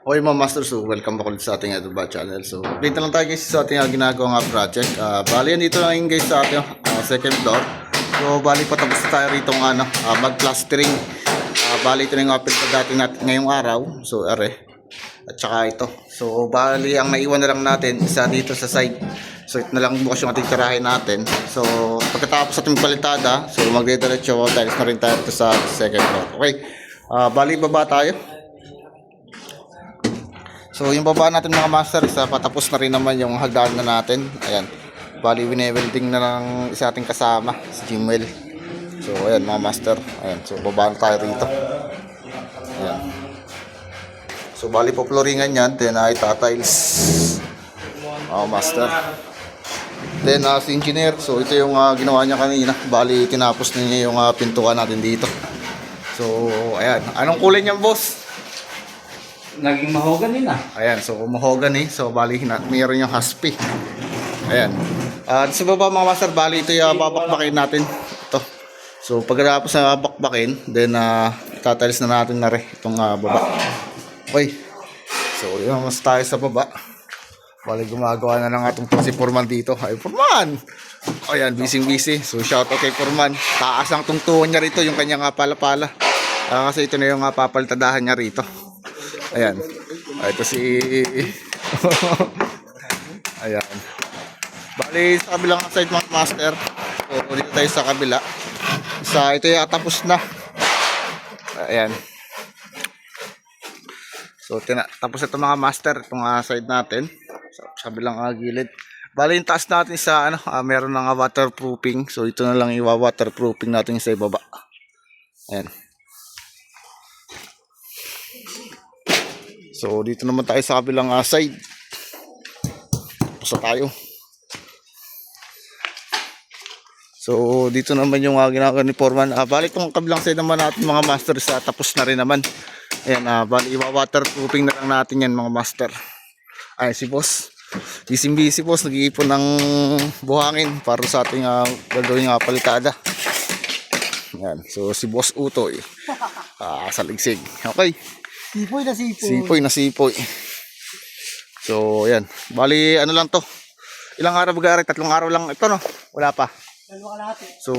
Okay mga master, so welcome back ulit sa ating Eduba channel. So, update na lang tayo guys sa ating uh, ginagawang uh, project. Uh, bali, dito na yun guys sa ating uh, second floor. So, bali patapos tayo rito ng ano, uh, mag-plastering. Uh, bali, ito na yung apel pa dati natin ngayong araw. So, are. At saka ito. So, bali, ang naiwan na lang natin, isa dito sa side. So, ito na lang bukas yung ating tirahin natin. So, pagkatapos ating palitada, so magdidiretso dahil na rin tayo sa second floor. Okay. Uh, bali, baba tayo. So yung baba natin mga master, sa patapos na rin naman yung hagdan na natin. Ayan. Bali wine-welding na lang isa ating kasama, si Jimwell. So ayan mga master. Ayan. So baba na tayo rito. Ayan. So bali po floringan yan, then ay tatiles. Mga master. Then as engineer, so ito yung ah, ginawa niya kanina. Bali tinapos na niya yung ah, pintuan natin dito. So ayan. Anong kulay niyan boss? Naging mahogan din ah. Ayan, so mahogany. So, bali, na, mayroon yung husky. Ayan. At sa baba mga master, bali ito yung babakbakin natin. Ito. So, pagkatapos na babakbakin, then, uh, tatiles na natin na rin itong ah, baba. Okay. So, yun mas tayo sa baba. Bali, gumagawa na lang atong si Forman dito. Ay, Forman! Ayan, busy busy. So, shout out kay Forman. Taas ang tungtuhan niya rito, yung kanyang uh, pala-pala. Ah, kasi ito na yung uh, papalitadahan niya rito. Ayan. Ah, ito si... Ayan. Bali, sa kabilang side mga master. So, dito tayo sa kabila. Sa ito yung tapos na. Ayan. So, tina tapos ito mga master. Itong ah, side natin. Sa, kabilang ah, gilid. Bali, yung taas natin sa ano, ah, meron ng ah, waterproofing. So, ito na lang yung waterproofing natin sa ibaba. Ayan. So, dito naman tayo sa kabilang uh, side. Na tayo. So, dito naman yung uh, ginagawa ni Foreman. Uh, balik tong kabilang side naman natin mga master sa tapos na rin naman. Ayan, uh, bali iwa-waterproofing na lang natin yan mga master. Ay, si boss. Busy busy boss, nag-iipon ng buhangin para sa ating uh, gagawin nga palitada. Yan. So, si Boss Utoy. Ah, sa ligsig. Okay. Sipoy na sipoy. Sipoy na sipoy. So, ayan. Bali, ano lang to. Ilang araw bagari? Tatlong araw lang ito, no? Wala pa. So,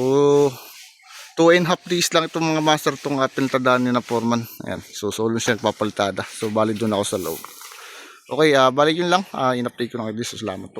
two and half days lang itong mga master itong uh, pintadaan ni na foreman. Ayan. So, solo siya nagpapalitada. So, bali doon ako sa loob. Okay, ah balik yun lang. Ah in-update ko lang kayo. So, salamat po.